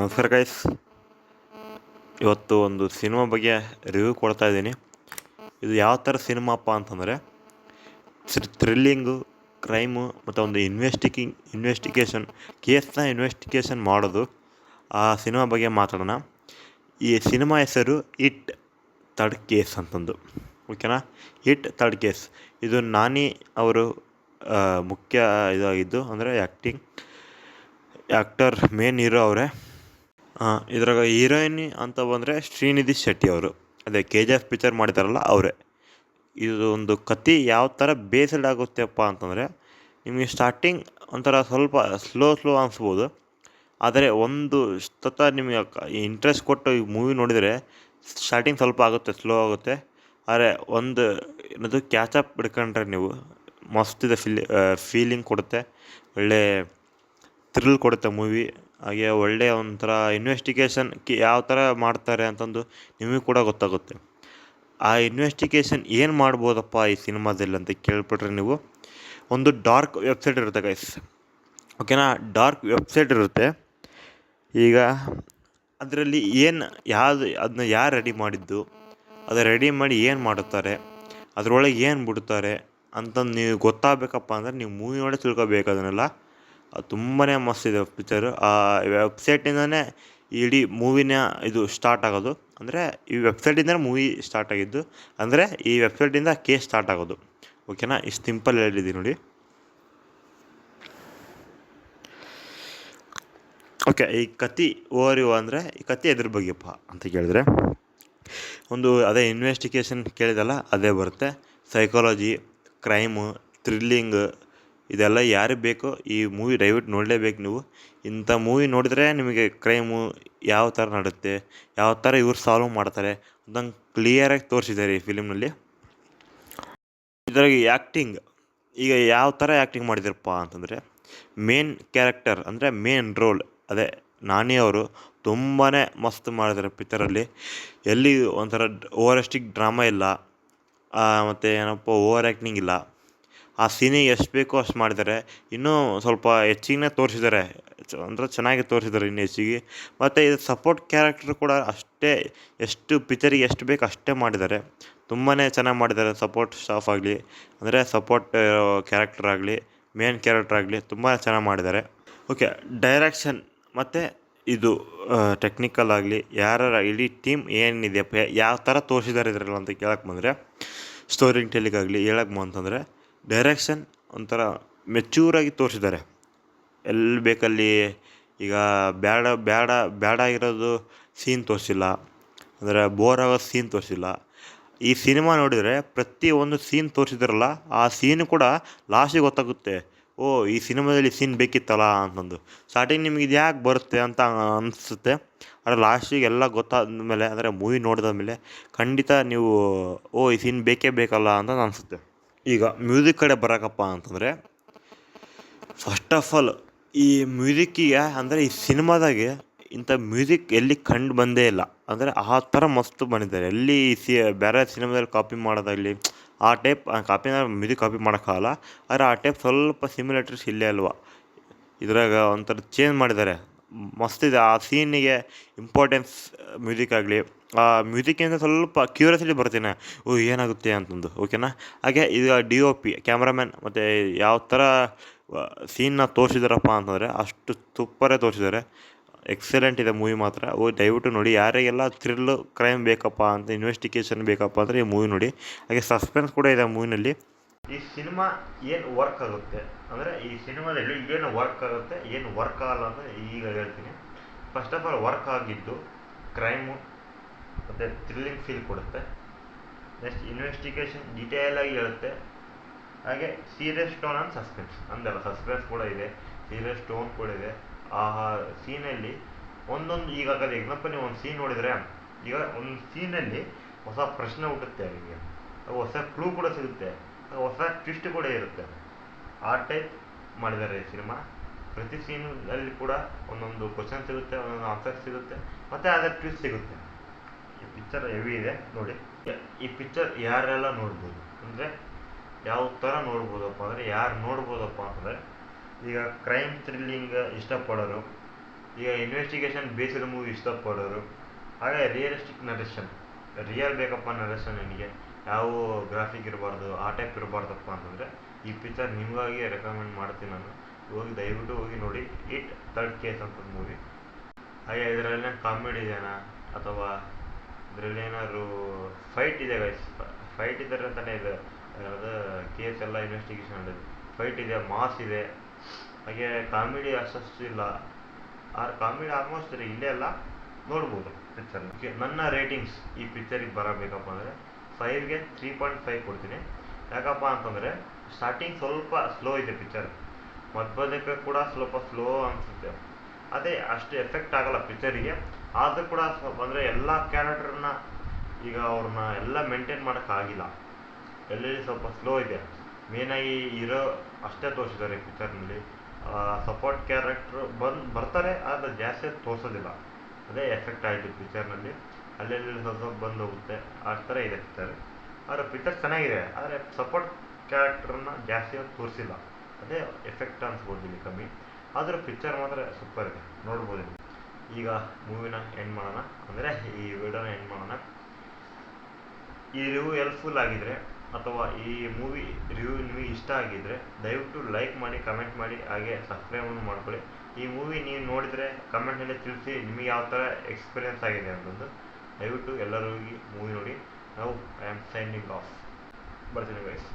ನಮಸ್ಕಾರ ಗೈಸ್ ಇವತ್ತು ಒಂದು ಸಿನಿಮಾ ಬಗ್ಗೆ ರಿವ್ಯೂ ಕೊಡ್ತಾ ಇದ್ದೀನಿ. ಇದು ಯಾವ ಥರ ಸಿನಿಮಾಪ್ಪ ಅಂತಂದರೆ ಥ್ರಿಲ್ಲಿಂಗು ಕ್ರೈಮು ಮತ್ತು ಒಂದು ಇನ್ವೆಸ್ಟಿಕಿಂಗ್ ಇನ್ವೆಸ್ಟಿಗೇಷನ್ ಕೇಸ್ನ ಇನ್ವೆಸ್ಟಿಗೇಷನ್ ಮಾಡೋದು ಆ ಸಿನಿಮಾ ಬಗ್ಗೆ ಮಾತಾಡೋಣ. ಈ ಸಿನಿಮಾ ಹೆಸರು ಇಟ್ ತರ್ಡ್ ಕೇಸ್ ಅಂತಂದು. ಓಕೆನಾ ಇಟ್ ತರ್ಡ್ ಕೇಸ್ ಇದು ನಾನಿ ಅವರು ಮುಖ್ಯ ಇದಾಗಿದ್ದು ಅಂದರೆ ಆ್ಯಕ್ಟಿಂಗ್ ಆ್ಯಕ್ಟರ್ ಮೇನ್ ಹೀರೋ ಅವರೇ. ಇದ್ರಾಗ ಹೀರೋಯಿನ್ ಅಂತ ಬಂದರೆ ಶ್ರೀನಿಧಿ ಶೆಟ್ಟಿ ಅವರು. ಅದೇ ಕೆ ಜಿ ಎಫ್ ಪಿಕ್ಚರ್ ಮಾಡಿದಾರಲ್ಲ ಅವರೇ. ಇದು ಒಂದು ಕತೆ ಯಾವ ಥರ ಬೇಸ್ಡ್ ಆಗುತ್ತೆಪ್ಪ ಅಂತಂದರೆ, ನಿಮಗೆ ಸ್ಟಾರ್ಟಿಂಗ್ ಒಂಥರ ಸ್ವಲ್ಪ ಸ್ಲೋ ಸ್ಲೋ ಅನಿಸ್ಬೋದು. ಆದರೆ ಒಂದು ಸತ ನಿಮಗೆ ಇಂಟ್ರೆಸ್ಟ್ ಕೊಟ್ಟು ಈ ಮೂವಿ ನೋಡಿದರೆ ಸ್ಟಾರ್ಟಿಂಗ್ ಸ್ವಲ್ಪ ಆಗುತ್ತೆ ಸ್ಲೋ ಆಗುತ್ತೆ. ಆದರೆ ಒಂದು ಏನದು ಕ್ಯಾಚಪ್ ಹಿಡ್ಕೊಂಡ್ರೆ ನೀವು ಮಸ್ತಿದೆ ಫೀಲಿ ಫೀಲಿಂಗ್ ಕೊಡುತ್ತೆ. ಒಳ್ಳೆ ಥ್ರಿಲ್ ಕೊಡುತ್ತೆ ಮೂವಿ ಹಾಗೆ ಒಳ್ಳೆಯ ಒಂಥರ ಇನ್ವೆಸ್ಟಿಗೇಷನ್ ಕಿ ಯಾವ ಥರ ಮಾಡ್ತಾರೆ ಅಂತಂದು ನಿಮಗೆ ಕೂಡ ಗೊತ್ತಾಗುತ್ತೆ. ಆ ಇನ್ವೆಸ್ಟಿಗೇಷನ್ ಏನು ಮಾಡ್ಬೋದಪ್ಪ ಈ ಸಿನಿಮಾದಲ್ಲಿ ಅಂತ ಕೇಳ್ಬಿಟ್ರೆ ನೀವು, ಒಂದು ಡಾರ್ಕ್ ವೆಬ್ಸೈಟ್ ಇರುತ್ತೆ ಗೈಸ್ ಓಕೆನಾ ಡಾರ್ಕ್ ವೆಬ್ಸೈಟ್ ಇರುತ್ತೆ. ಈಗ ಅದರಲ್ಲಿ ಏನು ಯಾವುದು ಅದನ್ನ ಯಾರು ರೆಡಿ ಮಾಡಿದ್ದು, ಅದು ರೆಡಿ ಮಾಡಿ ಏನು ಮಾಡುತ್ತಾರೆ, ಅದರೊಳಗೆ ಏನು ಬಿಡ್ತಾರೆ ಅಂತಂದು ನೀವು ಗೊತ್ತಾಗಬೇಕಪ್ಪ ಅಂದರೆ ನೀವು ಮೂವಿ ನೋಡಿ ತಿಳ್ಕೊಬೇಕು ಅದನ್ನೆಲ್ಲ. ಅದು ತುಂಬಾ ಮಸ್ತ್ ಇದೆ ಪಿಕ್ಚರು ಆ ವೆಬ್ಸೈಟಿಂದನೇ ಇಡೀ ಮೂವಿನ ಇದು ಸ್ಟಾರ್ಟ್ ಆಗೋದು. ಅಂದರೆ ಈ ವೆಬ್ಸೈಟಿಂದನೇ ಮೂವಿ ಸ್ಟಾರ್ಟ್ ಆಗಿದ್ದು. ಅಂದರೆ ಈ ವೆಬ್ಸೈಟಿಂದ ಕೇಸ್ ಸ್ಟಾರ್ಟ್ ಆಗೋದು. ಓಕೆನಾ ಇಷ್ಟು ಸಿಂಪಲ್ ಹೇಳಿದ್ದೀನಿ ನೋಡಿ. ಓಕೆ ಈ ಕತಿ ಓವರ್ ಯು ಅಂದರೆ ಈ ಕತಿ ಎದ್ರ ಬಗ್ಗೆಪ್ಪ ಅಂತ ಕೇಳಿದ್ರೆ, ಒಂದು ಅದೇ ಇನ್ವೆಸ್ಟಿಗೇಷನ್ ಕೇಳಿದಲ್ಲ, ಅದೇ ಬರುತ್ತೆ. ಸೈಕಾಲಜಿ ಕ್ರೈಮು ಥ್ರಿಲ್ಲಿಂಗ್ ಇದೆಲ್ಲ ಯಾರಿಗೆ ಬೇಕೋ ಈ ಮೂವಿ ದಯವಿಟ್ಟು ನೋಡಲೇಬೇಕು ನೀವು. ಇಂಥ ಮೂವಿ ನೋಡಿದರೆ ನಿಮಗೆ ಕ್ರೈಮು ಯಾವ ಥರ ನಡುತ್ತೆ, ಯಾವ ಥರ ಇವ್ರು ಸಾಲ್ವ್ ಮಾಡ್ತಾರೆ ಅದನ್ನು ಕ್ಲಿಯರಾಗಿ ತೋರಿಸಿದ್ದಾರೆ ಈ ಫಿಲಿಮ್ನಲ್ಲಿ ಇದ್ರಾಗ ಆ್ಯಕ್ಟಿಂಗ್ ಈಗ ಯಾವ ಥರ ಆ್ಯಕ್ಟಿಂಗ್ ಮಾಡಿದಾರಪ್ಪ ಅಂತಂದರೆ ಮೇನ್ ಕ್ಯಾರೆಕ್ಟರ್ ಅಂದರೆ ಮೇನ್ ರೋಲ್ ಅದೇ ನಾನೇ ಅವರು ತುಂಬಾ ಮಸ್ತ್ ಮಾಡಿದ್ದಾರೆ ಪಿಕ್ಚರಲ್ಲಿ ಎಲ್ಲಿ ಒಂಥರ ಓವರಸ್ಟಿಕ್ ಡ್ರಾಮಾ ಇಲ್ಲ ಮತ್ತು ಏನಪ್ಪ ಓವರ್ ಆ್ಯಕ್ಟಿಂಗ್ ಇಲ್ಲ. ಆ ಸೀನಿಗೆ ಎಷ್ಟು ಬೇಕೋ ಅಷ್ಟು ಮಾಡಿದ್ದಾರೆ. ಇನ್ನೂ ಸ್ವಲ್ಪ ಹೆಚ್ಚಿಗೆ ತೋರಿಸಿದ್ದಾರೆ. ಅಂದರೆ ಚೆನ್ನಾಗಿ ತೋರಿಸಿದ್ದಾರೆ ಇನ್ನು ಹೆಚ್ಚಿಗೆ. ಮತ್ತು ಇದು ಸಪೋರ್ಟ್ ಕ್ಯಾರೆಕ್ಟರ್ ಕೂಡ ಅಷ್ಟೇ, ಎಷ್ಟು ಪಿಚ್ಚರಿಗೆ ಎಷ್ಟು ಬೇಕು ಅಷ್ಟೇ ಮಾಡಿದ್ದಾರೆ. ತುಂಬಾ ಚೆನ್ನಾಗಿ ಮಾಡಿದ್ದಾರೆ ಸಪೋರ್ಟ್ ಸ್ಟಾಫ್ ಆಗಲಿ, ಅಂದರೆ ಸಪೋರ್ಟ್ ಕ್ಯಾರೆಕ್ಟರ್ ಆಗಲಿ ಮೇನ್ ಕ್ಯಾರೆಕ್ಟರ್ ಆಗಲಿ ತುಂಬ ಚೆನ್ನಾಗಿ ಮಾಡಿದ್ದಾರೆ. ಓಕೆ ಡೈರೆಕ್ಷನ್ ಮತ್ತು ಇದು ಟೆಕ್ನಿಕಲ್ ಆಗಲಿ ಯಾರ ಇಡೀ ಟೀಮ್ ಏನಿದೆ ಯಾವ ಥರ ತೋರಿಸಿದ್ದಾರೆ ಇದರಲ್ಲಿ ಅಂತ ಕೇಳಕ್ಕೆ ಬಂದರೆ ಸ್ಟೋರಿಂಗ್ ಟೆಲಿಗಾಗಲಿ ಹೇಳಕ್ಕೆ ಅಂತಂದರೆ ಡೈರೆಕ್ಷನ್ ಒಂಥರ ಮೆಚ್ಯೂರಾಗಿ ತೋರಿಸಿದ್ದಾರೆ. ಎಲ್ಲಿ ಬೇಕಲ್ಲಿ ಈಗ ಬೇಡ ಬೇಡ ಬೇಡ ಇರೋದು ಸೀನ್ ತೋರಿಸಿಲ್ಲ. ಅಂದರೆ ಬೋರ್ ಆಗೋ ಸೀನ್ ತೋರಿಸಿಲ್ಲ. ಈ ಸಿನಿಮಾ ನೋಡಿದರೆ ಪ್ರತಿ ಒಂದು ಸೀನ್ ತೋರಿಸಿದ್ರಲ್ಲ, ಆ ಸೀನ್ ಕೂಡ ಲಾಸ್ಟಿಗೆ ಗೊತ್ತಾಗುತ್ತೆ. ಓ, ಈ ಸಿನಿಮಾದಲ್ಲಿ ಸೀನ್ ಬೇಕಿತ್ತಲ್ಲ ಅಂತಂದು. ಸ್ಟಾರ್ಟಿಂಗ್ ನಿಮ್ಗೆ ಇದು ಯಾಕೆ ಬರುತ್ತೆ ಅಂತ ಅನಿಸುತ್ತೆ. ಆದರೆ ಲಾಸ್ಟಿಗೆ ಎಲ್ಲ ಗೊತ್ತಾದ ಮೇಲೆ ಅಂದರೆ ಮೂವಿ ನೋಡಿದ ಮೇಲೆ ಖಂಡಿತ ನೀವು, ಓ, ಈ ಸೀನ್ ಬೇಕೇ ಬೇಕಲ್ಲ ಅಂತ ಅನಿಸುತ್ತೆ. ಈಗ ಮ್ಯೂಸಿಕ್ ಕಡೆ ಬರೋಕಪ್ಪ ಅಂತಂದರೆ ಫಸ್ಟ್ ಆಫ್ ಆಲ್ ಈ ಮ್ಯೂಸಿಕ್ಕಿಗೆ ಅಂದರೆ ಈ ಸಿನಿಮಾದಾಗೆ ಇಂಥ ಮ್ಯೂಸಿಕ್ ಎಲ್ಲಿ ಕಂಡು ಬಂದೇ ಇಲ್ಲ. ಅಂದರೆ ಆ ಥರ ಮಸ್ತ್ ಬಂದಿದ್ದಾರೆ. ಎಲ್ಲಿ ಸಿ, ಬೇರೆ ಸಿನಿಮಾದಲ್ಲಿ ಕಾಪಿ ಮಾಡೋದಾಗಲಿ, ಆ ಟೈಪ್ ಕಾಪಿ ಮ್ಯೂಸಿಕ್ ಕಾಪಿ ಮಾಡೋಕ್ಕಾಗಲ್ಲ. ಆದರೆ ಆ ಟೈಪ್ ಸ್ವಲ್ಪ ಸಿಮ್ಯುಲೇಟರ್ಸ್ ಇಲ್ಲೇ ಅಲ್ವಾ? ಇದ್ರಾಗ ಒಂಥರ ಚೇಂಜ್ ಮಾಡಿದ್ದಾರೆ. ಮಸ್ತಿದೆ ಆ ಸೀನಿಗೆ ಇಂಪಾರ್ಟೆನ್ಸ್ ಮ್ಯೂಸಿಕ್ ಆಗಲಿ. ಆ ಮ್ಯೂಸಿಕ್ಕಿಂದ ಸ್ವಲ್ಪ ಕ್ಯೂರಿಯಾಸಿಟಿ ಬರ್ತೀನಿ. ಓ ಏನಾಗುತ್ತೆ ಅಂತಂದು ಓಕೆನಾ ಹಾಗೆ ಈಗ ಡಿ ಒ ಪಿ ಕ್ಯಾಮ್ರಾಮ್ಯಾನ್ ಮತ್ತು ಯಾವ ಥರ ಸೀನ್ನ ತೋರಿಸಿದಾರಪ್ಪ ಅಂತಂದರೆ ಅಷ್ಟು ಸೂಪರೇ ತೋರಿಸಿದ್ದಾರೆ ಎಕ್ಸಲೆಂಟ್ ಇದೆ ಮೂವಿ ಮಾತ್ರ. ಓ ದಯವಿಟ್ಟು ನೋಡಿ. ಯಾರಿಗೆಲ್ಲ ಥ್ರಿಲ್ಲು ಕ್ರೈಮ್ ಬೇಕಪ್ಪ ಅಂತ ಇನ್ವೆಸ್ಟಿಗೇಷನ್ ಬೇಕಪ್ಪ ಅಂದರೆ ಈ ಮೂವಿ ನೋಡಿ. ಹಾಗೆ ಸಸ್ಪೆನ್ಸ್ ಕೂಡ ಇದೆ ಮೂವಿನಲ್ಲಿ ಈ ಸಿನಿಮಾ ಏನು ವರ್ಕ್ ಆಗುತ್ತೆ? ಅಂದರೆ ಈ ಸಿನಿಮಾದಲ್ಲಿ ಏನು ವರ್ಕ್ ಆಗುತ್ತೆ, ಏನು ವರ್ಕ್ ಆಗಲ್ಲ ಅಂತ ಈಗ ಹೇಳ್ತೀನಿ. ಫಸ್ಟ್ ಆಫ್ ಆಲ್ ವರ್ಕ್ ಆಗಿದ್ದು ಕ್ರೈಮು ಮತ್ತು ಥ್ರಿಲ್ಲಿಂಗ್ ಫೀಲ್ ಕೊಡುತ್ತೆ. ನೆಕ್ಸ್ಟ್ ಇನ್ವೆಸ್ಟಿಗೇಷನ್ ಡಿಟೇಲ್ ಆಗಿ ಹೇಳುತ್ತೆ. ಹಾಗೆ ಸೀರಿಯಸ್ ಸ್ಟೋನ್ ಅಂಡ್ ಸಸ್ಪೆನ್ಸ್ ಅಂದಲ್ಲ ಸಸ್ಪೆನ್ಸ್ ಕೂಡ ಇದೆ ಸೀರಿಯಸ್ ಸ್ಟೋನ್ ಕೂಡ ಇದೆ. ಆ ಸೀನಲ್ಲಿ ಒಂದೊಂದು, ಈಗ ಎಕ್ಸಾಂಪಲ್ ನೀವು ಒಂದು ಸೀನ್ ನೋಡಿದರೆ, ಈಗ ಒಂದು ಸೀನಲ್ಲಿ ಹೊಸ ಪ್ರಶ್ನೆ ಹುಟ್ಟುತ್ತೆ ಅವರಿಗೆ ಹೊಸ ಕ್ಲೂ ಕೂಡ ಸಿಗುತ್ತೆ. ಹೊಸ ಟ್ವಿಸ್ಟ್ ಕೂಡ ಇರುತ್ತೆ. ಆ ಟೈಪ್ ಮಾಡಿದ್ದಾರೆ ಈ ಸಿನಿಮಾ. ಪ್ರತಿ ಸೀನಲ್ಲಿ ಕೂಡ ಒಂದೊಂದು ಕ್ವಶನ್ ಸಿಗುತ್ತೆ, ಒಂದೊಂದು ಆನ್ಸರ್ ಸಿಗುತ್ತೆ, ಮತ್ತು ಅದರ ಟ್ವಿಸ್ಟ್ ಸಿಗುತ್ತೆ. ಈ ಪಿಕ್ಚರ್ ಹೆವಿ ಇದೆ, ನೋಡಿ. ಈ ಪಿಕ್ಚರ್ ಯಾರೆಲ್ಲ ನೋಡ್ಬೋದು? ಅಂದರೆ ಯಾವ ಥರ ನೋಡ್ಬೋದಪ್ಪ ಅಂದರೆ, ಯಾರು ನೋಡ್ಬೋದಪ್ಪ ಅಂದರೆ, ಈಗ ಕ್ರೈಮ್ ಥ್ರಿಲ್ಲಿಂಗ್ ಇಷ್ಟಪಡೋರು, ಈಗ ಇನ್ವೆಸ್ಟಿಗೇಷನ್ ಬೇಸಿದ ಮೂವಿ ಇಷ್ಟಪಡೋರು, ಹಾಗೆ ರಿಯಲಿಸ್ಟಿಕ್ ನರೇಷನ್ ರಿಯಲ್ ಬೇಕಪ್ಪ ನರೇಷನ್ ನನಗೆ ಯಾವ ಗ್ರಾಫಿಕ್ ಇರಬಾರ್ದು, ಆ ಟೈಪ್ ಇರಬಾರ್ದಪ್ಪ ಅಂತಂದರೆ, ಈ ಪಿಕ್ಚರ್ ನಿಮಗಾಗಿ ರೆಕಮೆಂಡ್ ಮಾಡ್ತೀನಿ ನಾನು. ಹೋಗಿ ದಯವಿಟ್ಟು ಹೋಗಿ ನೋಡಿ ಇಟ್ ತರ್ಡ್ ಕೇಸ್ ಅಂತ ಮೂವಿ ಹಾಗೆ ಇದರಲ್ಲಿ ಕಾಮಿಡಿ ಇದೆಯಾ ಅಥವಾ ಇದರಲ್ಲಿ ಏನಾದ್ರು ಫೈಟ್ ಇದೆ ಗೈಸ್ ಫೈಟ್ ಇದ್ದಾರೆ ಅಂತಲೇ ಇದೆ. ಅದು ಕೇಸ್ ಎಲ್ಲ ಇನ್ವೆಸ್ಟಿಗೇಷನ್ ನಡೆದಿದೆ ಫೈಟ್ ಇದೆ ಮಾಸ್ ಇದೆ. ಹಾಗೆ ಕಾಮಿಡಿ ಅಷ್ಟು ಇಲ್ಲ. ಆರ್ ಕಾಮಿಡಿ ಆಲ್ಮೋಸ್ಟ್ ಇಲ್ಲೇ ಎಲ್ಲ ನೋಡ್ಬೋದು ಪಿಕ್ಚರ್ ನನ್ನ ರೇಟಿಂಗ್ಸ್ ಈ ಪಿಕ್ಚರಿಗೆ ಬರಬೇಕಪ್ಪ ಅಂದರೆ ಫೈವ್ಗೆ ತ್ರೀ ಪಾಯಿಂಟ್ ಫೈವ್ ಕೊಡ್ತೀನಿ. ಯಾಕಪ್ಪ ಅಂತಂದರೆ ಸ್ಟಾರ್ಟಿಂಗ್ ಸ್ವಲ್ಪ ಸ್ಲೋ ಇದೆ ಪಿಕ್ಚರ್ ಮಧ್ಯಕ್ಕೆ ಕೂಡ ಸ್ವಲ್ಪ ಸ್ಲೋ ಅನಿಸುತ್ತೆ. ಅದೇ ಅಷ್ಟು ಎಫೆಕ್ಟ್ ಆಗಲ್ಲ ಪಿಕ್ಚರಿಗೆ ಆದರೂ ಕೂಡ ಅಂದರೆ ಎಲ್ಲ ಕ್ಯಾರೆಕ್ಟರ್ನ ಈಗ ಅವ್ರನ್ನ ಎಲ್ಲ ಮೇಂಟೈನ್ ಮಾಡೋಕ್ಕಾಗಿಲ್ಲ ಎಲ್ಲೆಲ್ಲಿ ಸ್ವಲ್ಪ ಸ್ಲೋ ಇದೆ. ಮೇನಾಗಿ ಇರೋ ಅಷ್ಟೇ ತೋರಿಸಿದ್ದಾರೆ ಪಿಕ್ಚರ್ನಲ್ಲಿ ಸಪೋರ್ಟ್ ಕ್ಯಾರೆಕ್ಟ್ರು ಬಂದು ಬರ್ತಾರೆ, ಆದರೆ ಜಾಸ್ತಿ ತೋರಿಸೋದಿಲ್ಲ. ಅದೇ ಎಫೆಕ್ಟ್ ಆಯಿತು ಪಿಕ್ಚರ್ನಲ್ಲಿ ಅಲ್ಲೆಲ್ಲಿ ಸ್ವಲ್ಪ ಸ್ವಲ್ಪ ಬಂದು ಹೋಗುತ್ತೆ ಆ ಥರ ಇದೆ ಪಿಕ್ಚರ್ ಆದರೆ ಪಿಕ್ಚರ್ ಚೆನ್ನಾಗಿದೆ. ಆದರೆ ಸಪೋರ್ಟ್ ಕ್ಯಾರೆಕ್ಟ್ರನ್ನ ಜಾಸ್ತಿ ತೋರಿಸಿಲ್ಲ. ಅದೇ ಎಫೆಕ್ಟ್ ಅನ್ಸ್ಬೋದು ಇಲ್ಲಿ ಕಮ್ಮಿ. ಆದರೂ ಪಿಕ್ಚರ್ ಮಾತ್ರ ಸೂಪರ್ ಇದೆ. ನೋಡ್ಬೋದು ಈಗ ಮೂವಿನ ಎಂಡ್ ಮಾಡೋಣ. ಅಂದರೆ ಈ ವಿಡಿಯೋನ ಎಂಡ್ ಮಾಡೋಣ. ಈ ರಿವ್ಯೂ ಹೆಲ್ಪ್ಫುಲ್ ಆಗಿದ್ರೆ ಅಥವಾ ಈ ಮೂವಿ ರಿವ್ಯೂ ನಿಮಗೆ ಇಷ್ಟ ಆಗಿದ್ದರೆ ದಯವಿಟ್ಟು ಲೈಕ್ ಮಾಡಿ ಕಮೆಂಟ್ ಮಾಡಿ, ಹಾಗೆ ಸಬ್ಸ್ಕ್ರೈಬನ್ನು ಮಾಡ್ಕೊಳ್ಳಿ. ಈ ಮೂವಿ ನೀವು ನೋಡಿದರೆ ಕಮೆಂಟ್ನಲ್ಲಿ ತಿಳಿಸಿ ನಿಮಗೆ ಯಾವ ಥರ ಎಕ್ಸ್ಪೀರಿಯನ್ಸ್ ಆಗಿದೆ ಅಂತಂದು ದಯವಿಟ್ಟು ಎಲ್ಲರೂ ಹೋಗಿ ಮೂವಿ ನೋಡಿ. ನಾವು ಐ ಆಮ್ ಸೈನಿಂಗ್ ಆಫ್ ಬರ್ತೀನಿ ಗೈಸ್